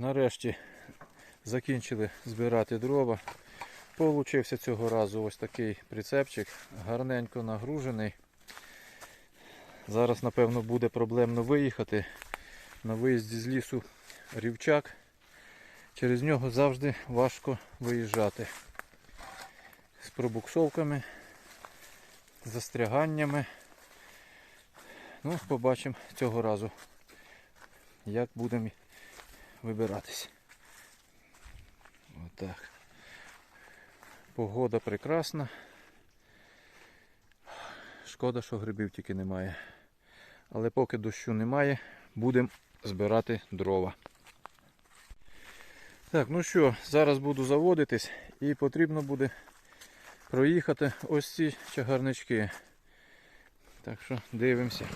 Нарешті закінчили збирати дрова. Получився цього разу ось такий прицепчик, гарненько нагружений. Зараз, напевно, буде проблемно виїхати. На виїзді з лісу рівчак. Через нього завжди важко виїжджати. З пробуксовками, застряганнями. Ну, побачимо цього разу, як будемо вибиратись. Отак. Погода прекрасна. Шкода, що грибів тільки немає. Але поки дощу немає, будемо збирати дрова. Так, ну що, зараз буду заводитись і потрібно буде проїхати ось ці чагарнички. Так що дивимося.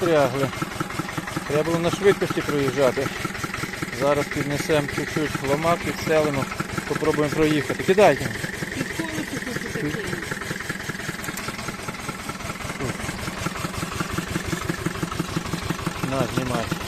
Застрягли. Треба було на швидкості проїжджати. Зараз піднесемо чуть-чуть ломак, підселимо, попробуємо проїхати. Кидайте. На, знімай.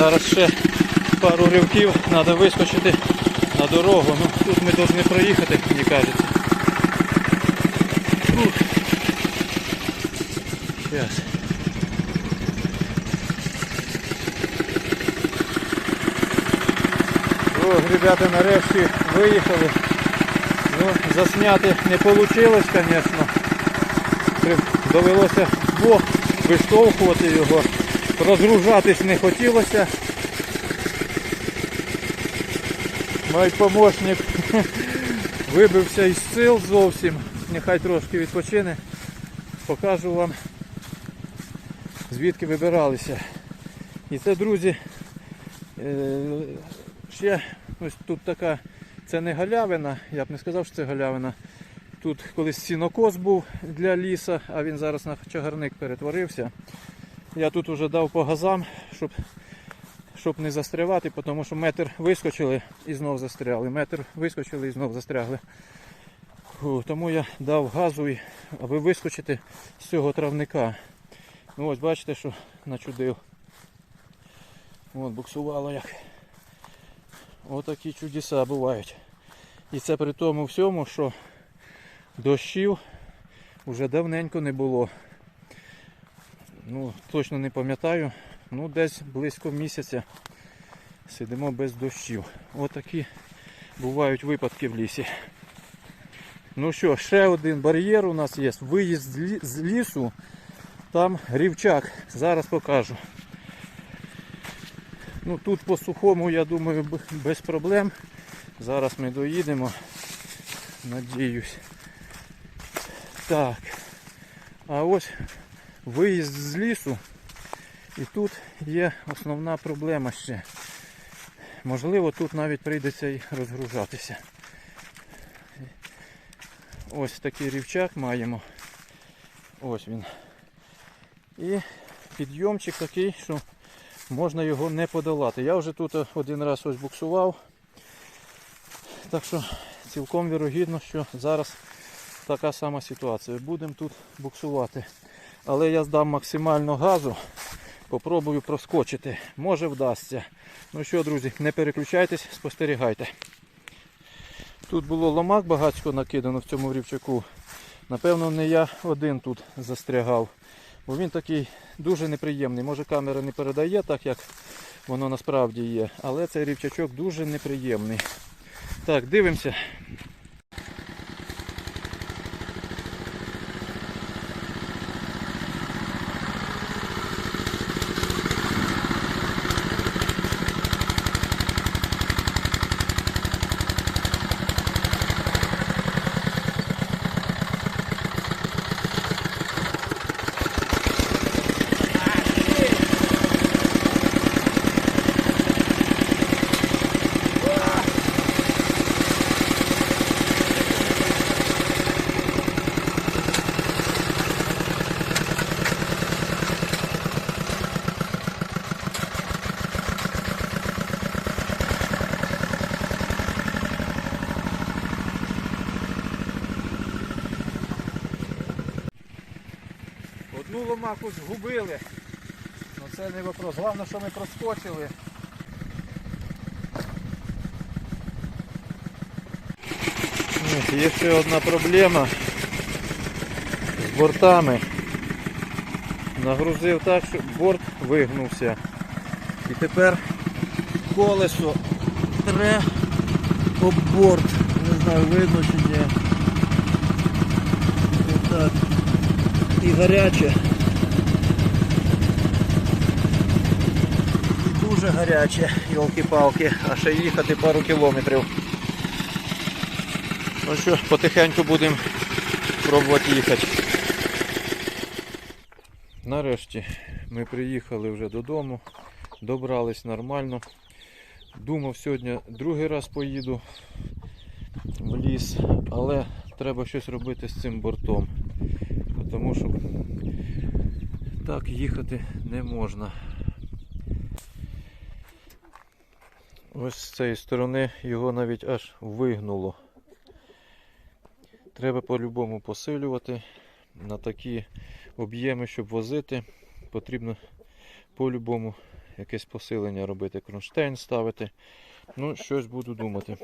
Зараз ще пару ривків треба вискочити на дорогу. Ну, тут ми повинні проїхати, мені кажеться. Щас. О, ребята, нарешті виїхали. Ну, засняти не вийшло, звісно. Довелося вдвох виштовхувати його. Розгружатись не хотілося. Мій помощник вибився із сил зовсім. Нехай трошки відпочине. Покажу вам звідки вибиралися. І це, друзі, е, ще ось тут така, це не галявина, я б не сказав, що це галявина. Тут колись сінокос був для ліса, а він зараз на чагарник перетворився. Я тут вже дав по газам, щоб, щоб не застрявати, тому що метр вискочили і знов застрягли. Метр вискочили і знов застрягли. Фу, тому я дав газу, аби вискочити з цього травника. Ну ось бачите, що начудив. От буксувало як. Отакі чудеса бувають. І це при тому всьому, що дощів вже давненько не було. Ну, точно не пам'ятаю. Ну, десь близько місяця сидимо без дощів. Отакі бувають випадки в лісі. Ну що, ще один бар'єр у нас є. Виїзд з лісу. Там рівчак. Зараз покажу. Ну тут по сухому, я думаю, без проблем. Зараз ми доїдемо. Надіюсь. Так. А ось виїзд з лісу. І тут є основна проблема ще. Можливо, тут навіть прийдеться і розгружатися. Ось такий рівчак маємо. Ось він. І підйомчик такий, що можна його не подолати. Я вже тут один раз ось буксував. Так що цілком вірогідно, що зараз така сама ситуація. Будемо тут буксувати. Але я здам максимально газу. Попробую проскочити. Може вдасться. Ну що, друзі, не переключайтесь, спостерігайте. Тут було ломак багатько накидано в цьому рівчаку. Напевно, не я один тут застрягав. Бо він такий дуже неприємний. Може камера не передає так, як воно насправді є. Але цей рівчачок дуже неприємний. Так, дивимося. Одну ломаку згубили. Ну це не вопрос. Головне, що ми проскочили. Є ще одна проблема з бортами. Нагрузив так, що борт вигнувся. І тепер колесо тре об борт. Не знаю, видно чи ні. Отак. І гаряче. І дуже гаряче, йолки-палки, а ще їхати пару кілометрів. Ну що, потихеньку будемо пробувати їхати. Нарешті ми приїхали вже додому, добрались нормально. Думав, сьогодні другий раз поїду в ліс, але треба щось робити з цим бортом. Тому що так їхати не можна. Ось з цієї сторони його навіть аж вигнуло. Треба по-любому посилювати на такі об'єми, щоб возити. Потрібно по-любому якесь посилення робити, кронштейн ставити. Ну, щось буду думати.